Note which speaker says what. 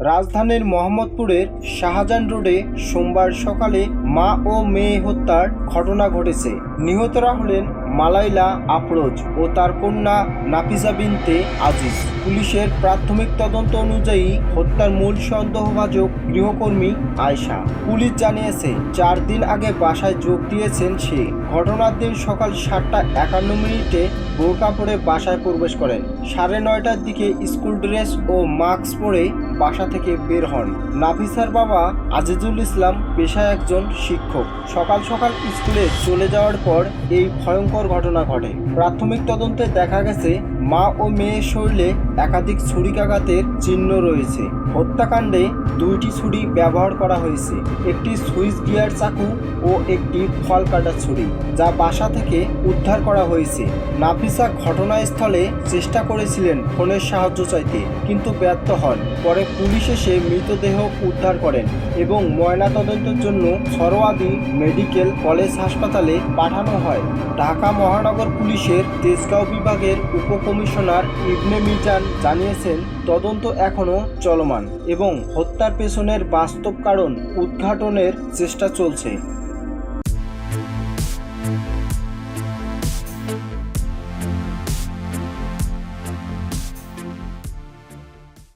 Speaker 1: রাজধানীর মোহাম্মদপুরের শাহজাহান রোডে সোমবার সকালে মা ও মেয়ে হত্যার ঘটনা ঘটেছে। নিহতরা হলেন মালাইলা আফরোজ ও তার কন্যা নাফিসা বিনতে আজিজ। পুলিশের প্রাথমিক তদন্ত অনুযায়ী হত্যার মূল সন্দেহভাজক গৃহকর্মী আয়শা। পুলিশ জানিয়েছে, চার দিন আগে বাসায় যোগ দিয়েছেন সে। ঘটনার দিন সকাল সাতটা একান্ন মিনিটে বোরকা পরে বাসায় প্রবেশ করেন। সাড়ে নয়টার দিকে স্কুল ড্রেস ও মাস্ক পরে বাসা থেকে বের হন। নাফিসার বাবা আজিজুল ইসলাম পেশায় একজন শিক্ষক। সকাল সকাল স্কুলে চলে যাওয়ার পর এই ভয়ঙ্কর ঘটনা ঘটে। প্রাথমিক তদন্তে দেখা গেছে মা ও মেয়ের শরীরে একাধিক ছুরিকাঘাতের চিহ্ন রয়েছে। হত্যাকাণ্ডে দুইটি ছুরি ব্যবহার করা হয়েছে। একটি সুইচ গিয়ার চাকু ও একটি ফল কাটার ছুরি, যা বাসা থেকে উদ্ধার করা হয়েছে। নাফিসা ঘটনাস্থলে চেষ্টা করেছিলেন ফোনের সাহায্য চাইতে, কিন্তু ব্যর্থ হন। পরে পুলিশ এসে মৃতদেহ উদ্ধার করেন এবং ময়নাতদন্তের জন্য সরোয়াদি মেডিকেল কলেজ হাসপাতালে পাঠানো হয়। ঢাকা মহানগর পুলিশের তেজগাঁও বিভাগের উপকমিশনার ইবনে মিজান জানিয়েছেন, তদন্ত এখনও চলমান এবং হত্যার পেছনের বাস্তব কারণ উদ্ঘাটনের চেষ্টা চলছে।